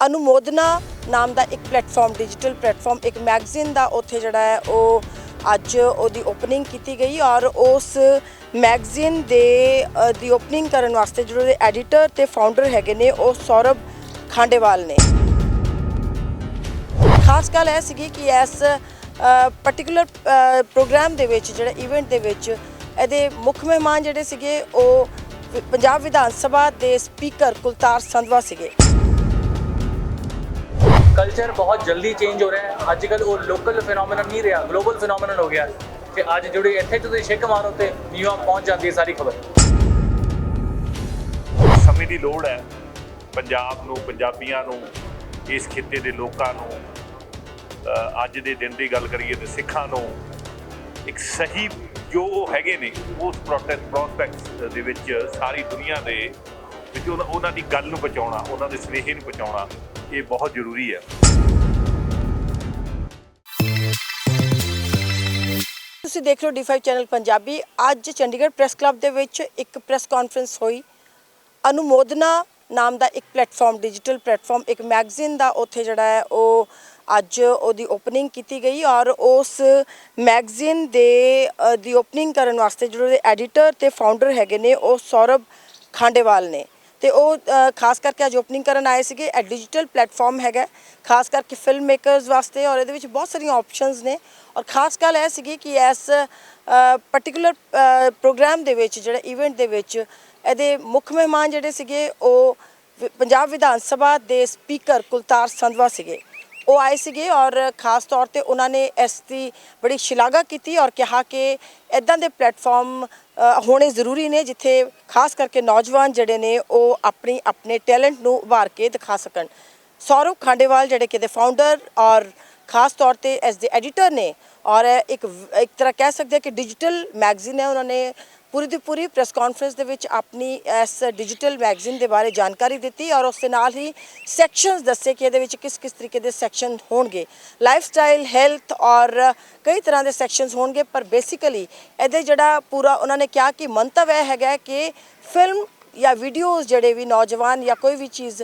ਅਨੁਮੋਦਨਾ ਨਾਮ ਦਾ ਇੱਕ ਪਲੇਟਫਾਰਮ ਡਿਜੀਟਲ ਪਲੇਟਫਾਰਮ, ਇੱਕ ਮੈਗਜ਼ੀਨ ਦਾ ਉੱਥੇ ਜਿਹੜਾ ਹੈ ਉਹ ਅੱਜ ਉਹਦੀ ਓਪਨਿੰਗ ਕੀਤੀ ਗਈ ਔਰ ਉਸ ਮੈਗਜ਼ੀਨ ਦੇ ਦੀ ਓਪਨਿੰਗ ਕਰਨ ਵਾਸਤੇ ਜਿਹੜੇ ਉਹਦੇ ਐਡੀਟਰ ਤੇ ਫਾਊਂਡਰ ਹੈਗੇ ਨੇ, ਉਹ ਸੌਰਭ ਖਾਂਡੇਵਾਲ ਨੇ। ਖਾਸ ਗੱਲ ਇਹ ਸੀਗੀ ਕਿ ਇਸ ਪਾਰਟਿਕੂਲਰ ਪ੍ਰੋਗਰਾਮ ਦੇ ਵਿੱਚ, ਜਿਹੜਾ ਇਵੈਂਟ ਦੇ ਵਿੱਚ ਇਹਦੇ ਮੁੱਖ ਮਹਿਮਾਨ ਜਿਹੜੇ ਸੀਗੇ, ਉਹ ਪੰਜਾਬ ਵਿਧਾਨ ਸਭਾ ਦੇ ਸਪੀਕਰ ਕੁਲਤਾਰ ਸੰਧਵਾ ਸੀਗੇ। ਕਲਚਰ ਬਹੁਤ ਜਲਦੀ ਚੇਂਜ ਹੋ ਰਿਹਾ ਹੈ। ਅੱਜ ਕੱਲ ਉਹ ਲੋਕਲ ਫੀਨੋਮੀਨਨ ਨਹੀਂ ਰਿਹਾ ਗਲੋਬਲ ਫੀਨੋਮੀਨਨ ਹੋ ਗਿਆ ਤੇ ਅੱਜ ਜਿਹੜੀ ਇੱਥੇ ਤੁਸੀਂ ਛਿੱਕ ਮਾਰੋ ਤੇ ਨਿਊਯਾਰਕ ਪਹੁੰਚ ਜਾਂਦੀ ਹੈ ਸਾਰੀ ਖਬਰ। ਸਮੇਂ ਦੀ ਲੋੜ ਹੈ ਪੰਜਾਬ ਨੂੰ, ਪੰਜਾਬੀਆਂ ਨੂੰ, ਇਸ ਖਿੱਤੇ ਦੇ ਲੋਕਾਂ ਨੂੰ ਅੱਜ ਦੇ ਦਿਨ ਦੀ ਗੱਲ ਕਰੀਏ ਤੇ ਸਿੱਖਾਂ ਨੂੰ ਇੱਕ ਸਹੀ ਜੋ ਉਹ ਹੈਗੇ ਨੇ ਉਸ ਪ੍ਰੋਟੈਕਟ ਪ੍ਰੋਸਪੈਕਟਸ ਦੇ ਵਿੱਚ ਸਾਰੀ ਦੁਨੀਆ ਦੇ ਵਿੱਚ ਉਹਨਾਂ- ਉਹਨਾਂ ਦੀ ਗੱਲ ਨੂੰ ਪਹੁੰਚਾਉਣਾ ਉਹਨਾਂ ਦੇ ਸਨੇਹੇ ਨੂੰ ਪਹੁੰਚਾਉਣਾ ਇਹ ਬਹੁਤ ਜ਼ਰੂਰੀ ਹੈ। ਤੁਸੀਂ ਦੇਖ ਰਹੇ ਹੋ D5 ਚੈਨਲ ਪੰਜਾਬੀ। ਅੱਜ ਚੰਡੀਗੜ੍ਹ ਪ੍ਰੈਸ ਕਲੱਬ ਦੇ ਵਿੱਚ ਇੱਕ ਪ੍ਰੈਸ ਕਾਨਫਰੰਸ ਹੋਈ। ਅਨੁਮੋਦਨਾ ਨਾਮ ਦਾ ਇੱਕ ਪਲੇਟਫਾਰਮ ਡਿਜੀਟਲ ਪਲੇਟਫਾਰਮ ਇੱਕ ਮੈਗਜ਼ੀਨ ਦਾ ਉੱਥੇ ਜਿਹੜਾ ਹੈ ਉਹ ਅੱਜ ਉਹਦੀ ਓਪਨਿੰਗ ਕੀਤੀ ਗਈ ਔਰ ਉਸ ਮੈਗਜ਼ੀਨ ਦੇ ਅ, ਦੀ ਓਪਨਿੰਗ ਕਰਨ ਵਾਸਤੇ ਜਿਹੜੇ ਉਹਦੇ ਐਡੀਟਰ ਤੇ ਫਾਊਂਡਰ ਹੈਗੇ ਨੇ ਉਹ ਸੌਰਭ ਖਾਂਡੇਵਾਲ ਨੇ। ਤੇ ਉਹ ਖਾਸ ਕਰਕੇ ਅੱਜ ਓਪਨਿੰਗ ਕਰਨ ਆਏ ਸੀਗੇ। ਇਹ ਡਿਜੀਟਲ ਪਲੇਟਫਾਰਮ ਹੈਗਾ। ਖਾਸ ਕਰਕੇ ਫਿਲਮ ਮੇਕਰਸ ਵਾਸਤੇ ਔਰ ਇਹਦੇ ਵਿੱਚ ਬਹੁਤ ਸਾਰੀਆਂ ਆਪਸ਼ਨਸ ਨੇ। ਔਰ ਖਾਸ ਗੱਲ ਇਹ ਸੀਗੀ ਕਿ ਇਸ ਪਾਰਟਿਕੂਲਰ ਪ੍ਰੋਗਰਾਮ ਦੇ ਵਿੱਚ, ਜਿਹੜਾ ਇਵੈਂਟ ਦੇ ਵਿੱਚ ਇਹਦੇ ਮੁੱਖ ਮਹਿਮਾਨ ਜਿਹੜੇ ਸੀਗੇ, ਉਹ ਪੰਜਾਬ ਵਿਧਾਨ ਸਭਾ ਦੇ ਸਪੀਕਰ ਕੁਲਤਾਰ ਸੰਧਵਾ ਸੀਗੇ। ਉਹ ਆਏ ਸੀਗੇ ਔਰ ਖਾਸ ਤੌਰ ਤੇ ਉਹਨਾਂ ਨੇ ਇਸ ਦੀ ਬੜੀ ਸ਼ਲਾਘਾ ਕੀਤੀ ਔਰ ਕਿਹਾ ਕਿ ਇਦਾਂ ਦੇ ਪਲੇਟਫਾਰਮ ਹੋਣੇ ਜ਼ਰੂਰੀ ਨੇ ਜਿੱਥੇ ਖਾਸ ਕਰਕੇ ਨੌਜਵਾਨ ਜਿਹੜੇ ਨੇ ਉਹ ਆਪਣੀ, ਆਪਣੇ ਟੈਲੈਂਟ ਨੂੰ ਉਭਾਰ ਕੇ ਦਿਖਾ ਸਕਣ। ਸੌਰਵ ਖਾਂਡੇਵਾਲ ਜਿਹੜੇ ਕਿ ਦੇ ਫਾਊਂਡਰ ਔਰ ਖਾਸ ਤੌਰ ਤੇ ਐਸ ਦੇ ਐਡੀਟਰ ਨੇ ਔਰ ਇੱਕ ਇੱਕ ਤਰ੍ਹਾਂ ਕਹਿ ਸਕਦੇ ਹਾਂ ਕਿ ਡਿਜੀਟਲ ਮੈਗਜ਼ੀਨ ਹੈ, ਉਹਨਾਂ ਨੇ ਪੂਰੀ ਦੀ ਪੂਰੀ ਪ੍ਰੈਸ ਕਾਨਫਰੰਸ ਦੇ ਵਿੱਚ ਆਪਣੀ ਇਸ ਡਿਜੀਟਲ ਮੈਗਜ਼ੀਨ ਦੇ ਬਾਰੇ ਜਾਣਕਾਰੀ ਦਿੱਤੀ ਔਰ ਉਸ ਦੇ ਨਾਲ ਹੀ ਸੈਕਸ਼ਨਸ ਦੱਸੇ ਕਿ ਇਹਦੇ ਵਿੱਚ ਕਿਸ ਕਿਸ ਤਰੀਕੇ ਦੇ ਸੈਕਸ਼ਨ ਹੋਣਗੇ। ਲਾਈਫ ਸਟਾਈਲ ਹੈਲਥ ਔਰ ਕਈ ਤਰ੍ਹਾਂ ਦੇ ਸੈਕਸ਼ਨਸ ਹੋਣਗੇ, ਪਰ ਬੇਸਿਕਲੀ ਇਹਦੇ ਜਿਹੜਾ ਪੂਰਾ ਉਹਨਾਂ ਨੇ ਕਿਹਾ ਕਿ ਮੰਤਵ ਇਹ ਹੈਗਾ ਕਿ ਫਿਲਮ ਜਾਂ ਵੀਡੀਓਜ਼ ਜਿਹੜੇ ਵੀ ਨੌਜਵਾਨ ਜਾਂ ਕੋਈ ਵੀ ਚੀਜ਼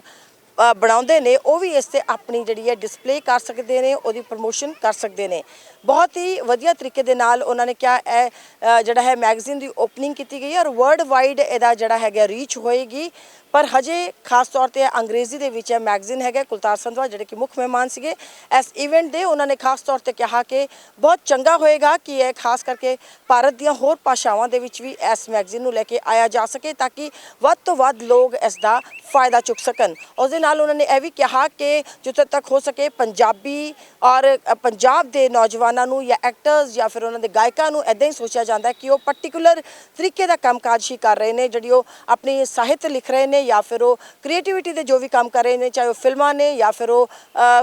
ਬਣਾਉਂਦੇ ਨੇ, ਉਹ ਵੀ ਇਸ ਤੇ ਆਪਣੀ ਜਿਹੜੀ ਹੈ ਡਿਸਪਲੇ ਕਰ ਸਕਦੇ ਨੇ, ਉਹਦੀ ਪ੍ਰੋਮੋਸ਼ਨ ਕਰ ਸਕਦੇ ਨੇ। ਬਹੁਤ ਹੀ ਵਧੀਆ ਤਰੀਕੇ ਦੇ ਨਾਲ ਉਹਨਾਂ ਨੇ ਕਿਹਾ, ਇਹ ਜਿਹੜਾ ਹੈ ਮੈਗਜ਼ੀਨ ਦੀ ਓਪਨਿੰਗ ਕੀਤੀ ਗਈ ਹੈ ਔਰ ਵਰਲਡ ਵਾਈਡ ਇਹਦਾ ਜਿਹੜਾ ਹੈਗਾ ਰੀਚ ਹੋਏਗੀ। ਪਰ ਹਜੇ ਖਾਸ ਤੌਰ ਤੇ ਅੰਗਰੇਜ਼ੀ ਦੇ ਵਿੱਚ ਇਹ ਮੈਗਜ਼ੀਨ ਹੈਗਾ, ਕੁਲਤਾਰ ਸੰਧਵਾ ਜਿਹੜੇ ਕਿ ਮੁੱਖ ਮਹਿਮਾਨ ਸੀਗੇ, ਇਸ ਇਵੈਂਟ ਦੇ ਉਹਨਾਂ ਨੇ ਖਾਸ ਤੌਰ ਤੇ ਕਿਹਾ ਕਿ ਬਹੁਤ ਚੰਗਾ ਹੋਏਗਾ ਕਿ ਇਹ ਖਾਸ ਕਰਕੇ ਭਾਰਤ ਦੀਆਂ ਹੋਰ ਭਾਸ਼ਾਵਾਂ ਦੇ ਵਿੱਚ ਵੀ ਇਸ ਮੈਗਜ਼ੀਨ ਨੂੰ ਲੈ ਕੇ ਆਇਆ ਜਾ ਸਕੇ ਤਾਂ ਕਿ ਵੱਧ ਤੋਂ ਵੱਧ ਲੋਕ ਇਸ ਦਾ ਫਾਇਦਾ ਚੁੱਕ ਸਕਣ। ਉਸ ਦੇ ਨਾਲ ਉਹਨਾਂ ਨੇ ਇਹ ਵੀ ਕਿਹਾ ਕਿ ਜਿੱਥੇ ਤੱਕ ਹੋ ਸਕੇ ਪੰਜਾਬੀ ਔਰ ਪੰਜਾਬ ਦੇ ਨੌਜਵਾਨ ਨੂੰ ਜਾਂ ਐਕਟਰਸ ਜਾਂ ਫਿਰ ਉਹਨਾਂ ਦੇ ਗਾਇਕਾਂ ਨੂੰ ਐਦਾਂ ਹੀ ਸੋਚਿਆ ਜਾਂਦਾ ਕਿ ਉਹ ਪਾਰਟਿਕੂਲਰ ਤਰੀਕੇ ਦਾ ਕੰਮਕਾਜ ਹੀ ਕਰ ਰਹੇ ਨੇ, ਜਿਹੜੀ ਉਹ ਆਪਣੀ ਸਾਹਿਤ ਲਿਖ ਰਹੇ ਨੇ ਜਾਂ ਫਿਰ ਉਹ ਕ੍ਰੀਏਟੀਵਿਟੀ ਦੇ ਜੋ ਵੀ ਕੰਮ ਕਰ ਰਹੇ ਨੇ, ਚਾਹੇ ਉਹ ਫਿਲਮਾਂ ਨੇ ਜਾਂ ਫਿਰ ਉਹ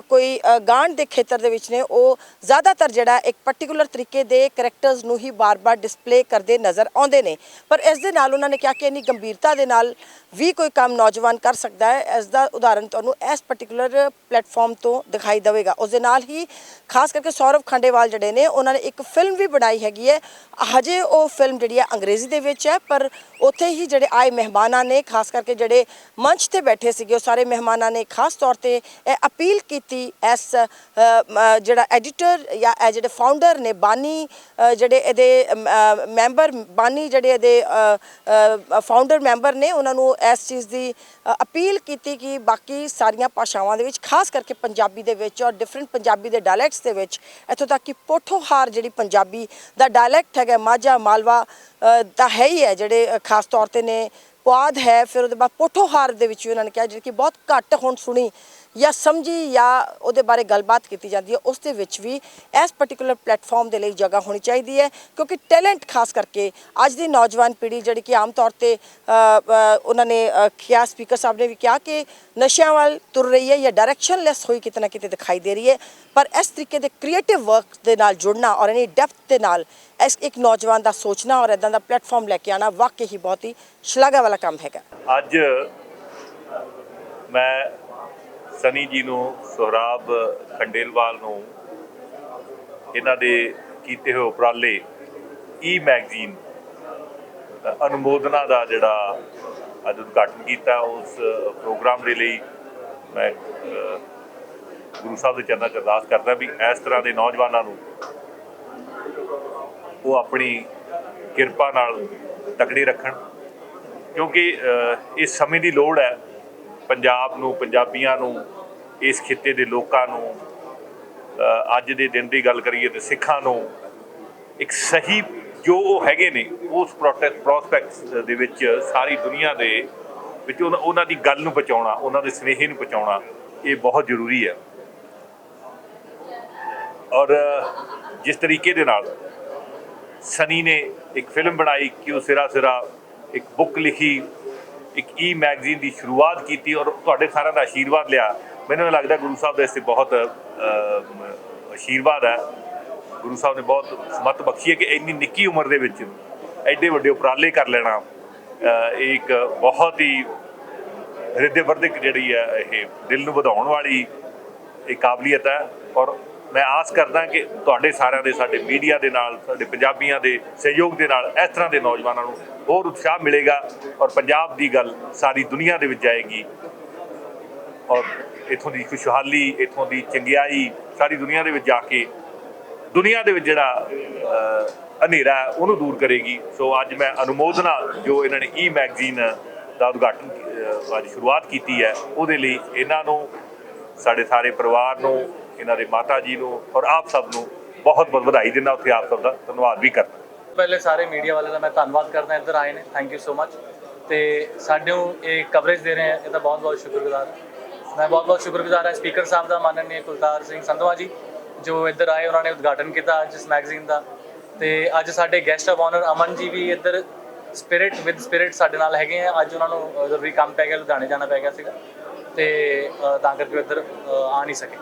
ਕੋਈ ਗਾਣ ਦੇ ਖੇਤਰ ਦੇ ਵਿੱਚ ਨੇ, ਉਹ ਜ਼ਿਆਦਾਤਰ ਜਿਹੜਾ ਇੱਕ ਪਾਰਟਿਕੂਲਰ ਤਰੀਕੇ ਦੇ ਕੈਰੈਕਟਰਸ ਨੂੰ ਹੀ ਬਾਰ-ਬਾਰ ਡਿਸਪਲੇ ਕਰਦੇ ਨਜ਼ਰ ਆਉਂਦੇ ਨੇ। ਪਰ ਇਸ ਦੇ ਨਾਲ ਉਹਨਾਂ ਨੇ ਕਿਹਾ ਕਿ ਇੰਨੀ ਗੰਭੀਰਤਾ ਦੇ ਨਾਲ ਵੀ ਕੋਈ ਕੰਮ ਨੌਜਵਾਨ ਕਰ ਸਕਦਾ ਹੈ। ਇਸ ਦਾ ਉਦਾਹਰਨ ਤੁਹਾਨੂੰ ਇਸ ਪਾਰਟਿਕੂਲਰ ਪਲੇਟਫਾਰਮ ਤੋਂ ਦਿਖਾਈ ਦੇਵੇਗਾ। ਉਸ ਦੇ ਨਾਲ ਹੀ ਖਾਸ ਕਰਕੇ ਸੌਰਵ ਖੰਡੇਵਾਲ ਜਿਹੜੇ ਨੇ, ਉਹਨਾਂ ਨੇ ਇੱਕ ਫਿਲਮ ਵੀ ਬਣਾਈ ਹੈਗੀ ਹੈ। ਹਜੇ ਉਹ ਫਿਲਮ ਜਿਹੜੀ ਹੈ ਅੰਗਰੇਜ਼ੀ ਦੇ ਵਿੱਚ ਹੈ, ਪਰ ਉੱਥੇ ਹੀ ਜਿਹੜੇ ਆਏ ਮਹਿਮਾਨਾਂ ਨੇ, ਖਾਸ ਕਰਕੇ ਜਿਹੜੇ ਮੰਚ ਤੇ ਬੈਠੇ ਸੀਗੇ, ਉਹ ਸਾਰੇ ਮਹਿਮਾਨਾਂ ਨੇ ਖਾਸ ਤੌਰ ਤੇ ਇਹ ਅਪੀਲ ਕੀਤੀ ਇਸ ਜਿਹੜਾ ਐਡੀਟਰ ਜਾਂ ਇਹ ਜਿਹੜੇ ਫਾਊਂਡਰ ਨੇ, ਬਾਨੀ ਜਿਹੜੇ ਇਹਦੇ ਮੈਂਬਰ ਬਾਨੀ ਜਿਹੜੇ ਇਹਦੇ ਫਾਊਂਡਰ ਮੈਂਬਰ ਨੇ, ਉਹਨਾਂ ਨੂੰ ਇਸ ਚੀਜ਼ ਦੀ ਅਪੀਲ ਕੀਤੀ ਕਿ ਬਾਕੀ ਸਾਰੀਆਂ ਭਾਸ਼ਾਵਾਂ ਦੇ ਵਿੱਚ, ਖਾਸ ਕਰਕੇ ਪੰਜਾਬੀ ਦੇ ਵਿੱਚ ਔਰ ਡਿਫਰੈਂਟ ਪੰਜਾਬੀ ਦੇ ਡਾਇਲੈਕਟਸ ਦੇ ਵਿੱਚ, ਇੱਥੋਂ ਤੱਕ ਕਿ ਪੋਠੋਹਾਰ ਜਿਹੜੀ ਪੰਜਾਬੀ ਦਾ ਡਾਇਲੈਕਟ ਹੈਗਾ ਮਾਝਾ ਮਾਲਵਾ ਅ, ਦਾ ਹੈ ਹੀ ਹੈ ਜਿਹੜੇ ਖਾਸ ਤੌਰ ਤੇ ਨੇ ਪੁਆਧ ਹੈ ਫਿਰ ਉਹਦੇ ਬਾਅਦ ਪੋਠੋਹਾਰ ਦੇ ਵਿੱਚ ਉਹਨਾਂ ਨੇ ਕਿਹਾ ਜਿਹੜੀ ਕਿ ਬਹੁਤ ਘੱਟ ਹੁਣ ਸੁਣੀ ਜਾਂ ਸਮਝੀ ਜਾਂ ਉਹਦੇ ਬਾਰੇ ਗੱਲਬਾਤ ਕੀਤੀ ਜਾਂਦੀ ਹੈ, ਉਸ ਦੇ ਵਿੱਚ ਵੀ ਇਸ ਪਾਰਟਿਕੂਲਰ ਪਲੇਟਫਾਰਮ ਦੇ ਲਈ ਜਗ੍ਹਾ ਹੋਣੀ ਚਾਹੀਦੀ ਹੈ, ਕਿਉਂਕਿ ਟੈਲੈਂਟ ਖਾਸ ਕਰਕੇ ਅੱਜ ਦੀ ਨੌਜਵਾਨ ਪੀੜ੍ਹੀ ਜਿਹੜੀ ਕਿ ਆਮ ਤੌਰ ਤੇ ਉਹਨਾਂ ਨੇ ਕਿਹਾ ਸਪੀਕਰ ਸਾਹਿਬ ਨੇ ਵੀ ਕਿਹਾ ਕਿ ਨਸ਼ਿਆਂ ਵੱਲ ਤੁਰ ਰਹੀ ਹੈ ਜਾਂ ਡਾਇਰੈਕਸ਼ਨਲੈਸ ਹੋਈ ਕਿਤੇ ਨਾ ਕਿਤੇ ਦਿਖਾਈ ਦੇ ਰਹੀ ਹੈ, ਪਰ ਇਸ ਤਰੀਕੇ ਦੇ ਕ੍ਰੀਏਟਿਵ ਵਰਕ ਦੇ ਨਾਲ ਜੁੜਨਾ ਔਰ ਇਨੀ ਡੈਪਥ ਦੇ ਨਾਲ ਇਸ ਇੱਕ ਨੌਜਵਾਨ ਦਾ ਸੋਚਣਾ ਔਰ ਇਦਾਂ ਦਾ ਪਲੇਟਫਾਰਮ ਲੈ ਕੇ ਆਣਾ ਵਾਕਈ ਹੀ ਬਹੁਤ ਹੀ ਸ਼ਲਾਘਾ ਵਾਲਾ ਕੰਮ ਹੈਗਾ। ਅੱਜ ਮੈਂ ਸਨੀ ਜੀ ਨੂੰ ਸੋਹਰਾਬ ਖੰਡੇਲਵਾਲ ਨੂੰ ਇਹਨਾਂ ਦੇ ਕੀਤੇ ਹੋਏ ਉਪਰਾਲੇ ਈ ਮੈਗਜ਼ੀਨ ਅਨੁਮੋਦਨਾ ਦਾ ਜਿਹੜਾ ਅੱਜ ਉਦਘਾਟਨ ਕੀਤਾ ਉਸ ਪ੍ਰੋਗਰਾਮ ਦੇ ਲਈ ਮੈਂ ਗੁਰੂ ਸਾਹਿਬ ਦੇ ਚਰਨਾਂ 'ਚ ਅਰਦਾਸ ਕਰਦਾ ਵੀ ਇਸ ਤਰ੍ਹਾਂ ਦੇ ਨੌਜਵਾਨਾਂ ਨੂੰ ਉਹ ਆਪਣੀ ਕਿਰਪਾ ਨਾਲ ਤਕੜੇ ਰੱਖਣ ਕਿਉਂਕਿ ਅਹ, ਇਸ ਸਮੇਂ ਦੀ ਲੋੜ ਹੈ ਪੰਜਾਬ ਨੂੰ, ਪੰਜਾਬੀਆਂ ਨੂੰ, ਇਸ ਖਿੱਤੇ ਦੇ ਲੋਕਾਂ ਨੂੰ ਅੱਜ ਦੇ ਦਿਨ ਦੀ ਗੱਲ ਕਰੀਏ ਤੇ ਸਿੱਖਾਂ ਨੂੰ ਇੱਕ ਸਹੀ ਜੋ ਉਹ ਹੈਗੇ ਨੇ, ਉਸ ਪ੍ਰੋਸਪੈਕਟਸ ਦੇ ਵਿੱਚ ਸਾਰੀ ਦੁਨੀਆ ਦੇ ਵਿੱਚ ਉਹਨਾਂ- ਉਹਨਾਂ ਦੀ ਗੱਲ ਨੂੰ ਪਹੁੰਚਾਉਣਾ ਉਹਨਾਂ ਦੇ ਸਨੇਹੇ ਨੂੰ ਪਹੁੰਚਾਉਣਾ ਇਹ ਬਹੁਤ ਜ਼ਰੂਰੀ ਹੈ। ਔਰ, ਜਿਸ ਤਰੀਕੇ ਦੇ ਨਾਲ ਸਨੀ ਨੇ ਇੱਕ ਫਿਲਮ ਬਣਾਈ ਕਿ ਉਹ ਸਿਰਾ ਸਿਰਾ ਇੱਕ ਬੁੱਕ ਲਿਖੀ ਇੱਕ ਈ ਮੈਗਜ਼ੀਨ ਦੀ ਸ਼ੁਰੂਆਤ ਕੀਤੀ ਔਰ ਤੁਹਾਡੇ ਸਾਰਿਆਂ ਦਾ ਆਸ਼ੀਰਵਾਦ ਲਿਆ। ਮੈਨੂੰ ਲੱਗਦਾ ਗੁਰੂ ਸਾਹਿਬ ਦਾ ਇਸ ਤੇ ਬਹੁਤ ਆਸ਼ੀਰਵਾਦ ਹੈ। ਗੁਰੂ ਸਾਹਿਬ ਨੇ ਬਹੁਤ ਸਮਤ ਬਖਸ਼ੀ ਹੈ ਕਿ ਇੰਨੀ ਨਿੱਕੀ ਉਮਰ ਦੇ ਵਿੱਚ ਐਡੇ ਵੱਡੇ ਉਪਰਾਲੇ ਕਰ ਲੈਣਾ ਇਹ ਇੱਕ ਬਹੁਤ ਹੀ ਹਿਰਦੇਵਰਧਕ ਜਿਹੜੀ ਹੈ, ਇਹ ਦਿਲ ਨੂੰ ਵਧਾਉਣ ਵਾਲੀ ਇਹ ਕਾਬਲੀਅਤ ਹੈ ਔਰ ਮੈਂ ਆਸ ਕਰਦਾ ਕਿ ਤੁਹਾਡੇ ਸਾਰਿਆਂ ਦੇ, ਸਾਡੇ ਮੀਡੀਆ ਦੇ ਨਾਲ, ਸਾਡੇ ਪੰਜਾਬੀਆਂ ਦੇ ਸਹਿਯੋਗ ਦੇ ਨਾਲ ਇਸ ਤਰ੍ਹਾਂ ਦੇ ਨੌਜਵਾਨਾਂ ਨੂੰ ਹੋਰ ਉਤਸ਼ਾਹ ਮਿਲੇਗਾ ਔਰ ਪੰਜਾਬ ਦੀ ਗੱਲ ਸਾਰੀ ਦੁਨੀਆ ਦੇ ਵਿੱਚ ਜਾਏਗੀ। ਔਰ ਇਥੋਂ ਦੀ ਖੁਸ਼ਹਾਲੀ, ਇਥੋਂ ਦੀ ਚੰਗਿਆਈ ਸਾਰੀ ਦੁਨੀਆ ਦੇ ਵਿੱਚ ਜਾ ਕੇ ਦੁਨੀਆ ਦੇ ਵਿੱਚ ਜਿਹੜਾ ਹਨੇਰਾ ਹੈ, ਉਹਨੂੰ ਦੂਰ ਕਰੇਗੀ। ਸੋ ਅੱਜ ਮੈਂ ਅਨੁਮੋਦਨਾ ਜੋ ਇਹਨਾਂ ਨੇ ਈ ਮੈਗਜ਼ੀਨ ਦਾ ਉਦਘਾਟਨ ਅੱਜ ਸ਼ੁਰੂਆਤ ਕੀਤੀ ਹੈ, ਉਹਦੇ ਲਈ ਇਹਨਾਂ ਨੂੰ, ਸਾਡੇ ਸਾਰੇ ਪਰਿਵਾਰ ਨੂੰ ਇਹਨਾਂ ਦੇ ਮਾਤਾ ਜੀ ਨੂੰ ਔਰ ਆਪ ਸਭ ਨੂੰ ਬਹੁਤ ਬਹੁਤ ਵਧਾਈ ਦਿੰਦਾ, ਉੱਥੇ ਆਪ ਸਭ ਦਾ ਧੰਨਵਾਦ ਵੀ ਕਰਦਾ। ਪਹਿਲੇ ਸਾਰੇ ਮੀਡੀਆ ਵਾਲਿਆਂ ਦਾ ਮੈਂ ਧੰਨਵਾਦ ਕਰਦਾ, ਇੱਧਰ ਆਏ ਨੇ ਥੈਂਕ ਯੂ ਸੋ ਮਚ ਤੇ ਸਾਨੂੰ ਇਹ ਕਵਰੇਜ ਦੇ ਰਹੇ ਹੈ ਇਹਦਾ ਬਹੁਤ ਬਹੁਤ ਸ਼ੁਕਰਗੁਜ਼ਾਰ। ਮੈਂ ਬਹੁਤ ਬਹੁਤ ਸ਼ੁਕਰਗੁਜ਼ਾਰ ਹਾਂ ਸਪੀਕਰ ਸਾਹਿਬ ਦਾ ਮਾਨਨੀय ਕੁਲਤਾਰ ਸਿੰਘ ਸੰਧਵਾ ਜੀ, ਜੋ ਇੱਧਰ ਆਏ, ਉਹਨਾਂ ਨੇ ਉਦਘਾਟਨ ਕੀਤਾ ਅੱਜ ਇਸ ਮੈਗਜ਼ੀਨ ਦਾ। ਤੇ ਅੱਜ ਸਾਡੇ guest of honour Aman ji ਵੀ ਇੱਧਰ ਸਪਿਰਿਟ ਵਿਦ ਸਪਿਰਿਟ ਸਾਡੇ ਨਾਲ ਹੈਗੇ ਆ। ਅੱਜ ਉਹਨਾਂ ਨੂੰ ਜ਼ਰੂਰੀ ਕੰਮ ਪੈ ਗਿਆ, ਲੁਧਿਆਣੇ ਜਾਣਾ ਪੈ ਗਿਆ ਸੀਗਾ। ਤੇ ਤਾਂ ਕਰਕੇ ਇੱਧਰ ਆ ਨਹੀਂ ਸਕੇ।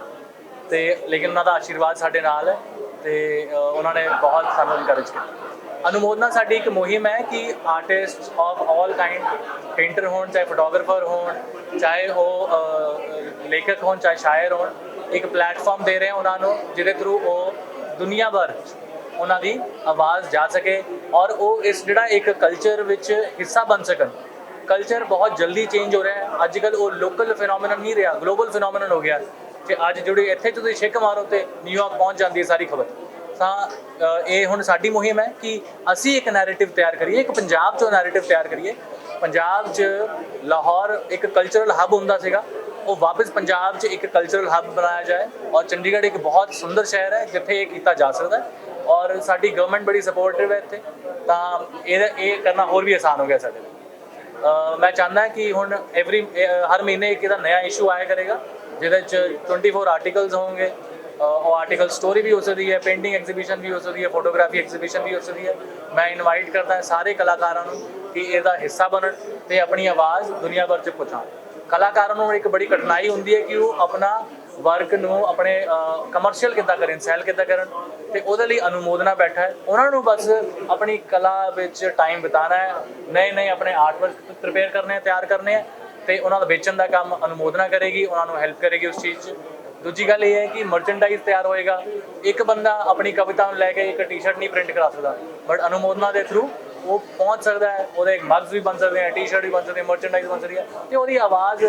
ਤੇ ਲੇਕਿਨ ਉਹਨਾਂ ਦਾ ਆਸ਼ੀਰਵਾਦ ਸਾਡੇ ਨਾਲ ਹੈ ਤੇ ਉਹਨਾਂ ਨੇ ਬਹੁਤ ਸਾਨੂੰ ਇਨਕਰੇਜ ਕੀਤਾ। ਅਨੁਮੋਦਨਾ ਸਾਡੀ ਇੱਕ ਮੁਹਿੰਮ ਹੈ ਕਿ artist of all kind painter ਹੋਣ, ਚਾਹੇ ਫੋਟੋਗ੍ਰਾਫਰ ਹੋਣ, ਚਾਹੇ ਉਹ ਲੇਖਕ ਹੋਣ, ਚਾਹੇ ਸ਼ਾਇਰ ਹੋਣ, ਇੱਕ ਪਲੇਟਫਾਰਮ ਦੇ ਰਹੇ ਹਾਂ ਉਹਨਾਂ ਨੂੰ, ਜਿਹਦੇ ਥਰੂ ਉਹ ਦੁਨੀਆ ਭਰ 'ਚ ਉਹਨਾਂ ਦੀ ਆਵਾਜ਼ ਜਾ ਸਕੇ ਔਰ ਉਹ ਇਸ ਜਿਹੜਾ ਇੱਕ ਕਲਚਰ ਵਿੱਚ ਹਿੱਸਾ ਬਣ ਸਕਣ। ਕਲਚਰ ਬਹੁਤ ਜਲਦੀ ਚੇਂਜ ਹੋ ਰਿਹਾ ਹੈ। ਅੱਜ ਕੱਲ ਉਹ ਲੋਕਲ ਫੀਨੋਮੀਨਨ ਨਹੀਂ ਰਿਹਾ ਗਲੋਬਲ ਫੀਨੋਮੀਨਨ ਹੋ ਗਿਆ। ਕਿ ਅੱਜ ਜਿਹੜੀ ਇੱਥੇ ਤੁਸੀਂ ਛਿੱਕ ਮਾਰੋ ਤੇ ਨਿਊਯਾਰਕ ਪਹੁੰਚ ਜਾਂਦੀ ਹੈ ਸਾਰੀ ਖਬਰ। ਤਾਂ ਇਹ ਹੁਣ ਸਾਡੀ ਮੁਹਿੰਮ ਹੈ ਕਿ ਅਸੀਂ ਇੱਕ ਨੈਰੇਟਿਵ ਤਿਆਰ ਕਰੀਏ, ਇੱਕ ਪੰਜਾਬ ਤੋਂ ਨੈਰੇਟਿਵ ਤਿਆਰ ਕਰੀਏ। ਪੰਜਾਬ 'ਚ ਲਾਹੌਰ ਇੱਕ ਕਲਚਰਲ ਹੱਬ ਹੁੰਦਾ ਸੀਗਾ। ਉਹ ਵਾਪਸ ਪੰਜਾਬ 'ਚ ਇੱਕ ਕਲਚਰਲ ਹੱਬ ਬਣਾਇਆ ਜਾਏ ਔਰ ਚੰਡੀਗੜ੍ਹ ਇੱਕ ਬਹੁਤ ਸੁੰਦਰ ਸ਼ਹਿਰ ਹੈ ਜਿੱਥੇ ਇਹ ਕੀਤਾ ਜਾ ਸਕਦਾ ਹੈ ਔਰ ਸਾਡੀ ਗਵਰਨਮੈਂਟ ਬੜੀ ਸਪੋਰਟਿਵ ਹੈ ਇੱਥੇ। ਤਾਂ ਇਹ ਇਹ ਕਰਨਾ ਹੋਰ ਵੀ ਆਸਾਨ ਹੋ ਗਿਆ ਸਾਡੇ ਲਈ। ਮੈਂ ਚਾਹੁੰਦਾ ਕਿ ਹੁਣ ਐਵਰੀ ਹਰ ਮਹੀਨੇ ਇੱਕ ਇਹਦਾ ਨਵਾਂ ਇਸ਼ੂ ਆਇਆ ਕਰੇਗਾ। ਜਿਹਦੇ ਚ 24 ਆਰਟੀਕਲਸ ਹੋਣਗੇ ਉਹ ਆਰਟੀਕਲ ਸਟੋਰੀ ਵੀ ਹੋ ਸਕਦੀ ਹੈ ਪੇਂਟਿੰਗ ਐਗਜ਼ੀਬਿਸ਼ਨ ਵੀ ਹੋ ਸਕਦੀ ਹੈ ਫੋਟੋਗ੍ਰਾਫੀ ਐਗਜ਼ੀਬਿਸ਼ਨ ਵੀ ਹੋ ਸਕਦੀ ਹੈ। ਮੈਂ ਇਨਵਾਈਟ ਕਰਦਾ ਹਾਂ ਸਾਰੇ ਕਲਾਕਾਰਾਂ ਨੂੰ ਕਿ ਇਹਦਾ ਹਿੱਸਾ ਬਣਨ ਤੇ ਆਪਣੀ ਆਵਾਜ਼ ਦੁਨੀਆ ਭਰ ਚ ਪਹੁੰਚਾਉਣ। ਕਲਾਕਾਰਾਂ ਨੂੰ ਇੱਕ ਬੜੀ ਕਠਿਨਾਈ ਹੁੰਦੀ ਹੈ ਕਿ ਉਹ ਆਪਣਾ ਵਰਕ ਨੂੰ ਆਪਣੇ ਕਮਰਸ਼ੀਅਲ ਕਿੱਦਾਂ ਕਰਨ ਸੈਲ ਕਿੱਦਾਂ ਕਰਨ ਤੇ ਉਹਦੇ ਲਈ ਅਨੁਮੋਦਨਾ ਬੈਠਾ ਹੈ। ਉਹਨਾਂ ਨੂੰ ਬਸ ਆਪਣੀ ਕਲਾ ਵਿੱਚ ਟਾਈਮ ਬਿਤਾਉਣਾ ਹੈ ਨਏ ਨਏ ਆਪਣੇ ਆਰਟ ਵਰਕ ਪ੍ਰਿਪੇਅਰ ਕਰਨੇ ਤਿਆਰ ਕਰਨੇ ਹੈ ਤੇ ਉਹਨਾਂ ਦਾ ਵੇਚਣ ਦਾ ਕੰਮ ਅਨੁਮੋਦਨਾ ਕਰੇਗੀ ਉਹਨਾਂ ਨੂੰ ਹੈਲਪ ਕਰੇਗੀ ਉਸ ਚੀਜ਼ 'ਚ। ਦੂਜੀ ਗੱਲ ਇਹ ਹੈ ਕਿ ਮਰਚੈਂਡਾਈਜ਼ ਤਿਆਰ ਹੋਏਗਾ। ਇੱਕ ਬੰਦਾ ਆਪਣੀ ਕਵਿਤਾ ਨੂੰ ਲੈ ਕੇ ਇੱਕ ਟੀ-ਸ਼ਰਟ ਨਹੀਂ ਪ੍ਰਿੰਟ ਕਰਾ ਸਕਦਾ ਬਟ ਅਨੁਮੋਦਨਾ ਦੇ ਥਰੂ ਉਹ ਪਹੁੰਚ ਸਕਦਾ ਹੈ ਉਹਦੇ ਮਗਜ਼ ਵੀ ਬਣ ਸਕਦੇ ਆ ਟੀ-ਸ਼ਰਟ ਵੀ ਬਣ ਸਕਦੀ ਹੈ ਮਰਚੈਂਡਾਈਜ਼ ਬਣ ਸਕਦੀ ਹੈ ਤੇ ਉਹਦੀ ਆਵਾਜ਼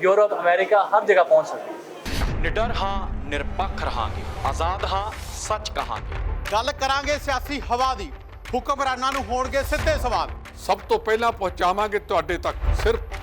ਯੂਰਪ ਅਮਰੀਕਾ ਹਰ ਜਗ੍ਹਾ ਪਹੁੰਚ ਸਕਦੀ ਹੈ। ਨਿਡਰ ਹਾਂ ਨਿਰਪੱਖ ਰਹਾਂਗੇ ਆਜ਼ਾਦ ਹਾਂ ਸੱਚ ਕਹਾਂਗੇ। ਗੱਲ ਕਰਾਂਗੇ ਸਿਆਸੀ ਹਵਾ ਦੀ ਹੁਕਮਰਾਨਾਂ ਨੂੰ ਹੋਣਗੇ ਸਿੱਧੇ ਸਵਾਲ। ਸਭ ਤੋਂ ਪਹਿਲਾਂ ਪਹੁੰਚਾਵਾਂਗੇ ਤੁਹਾਡੇ ਤੱਕ ਸਿਰਫ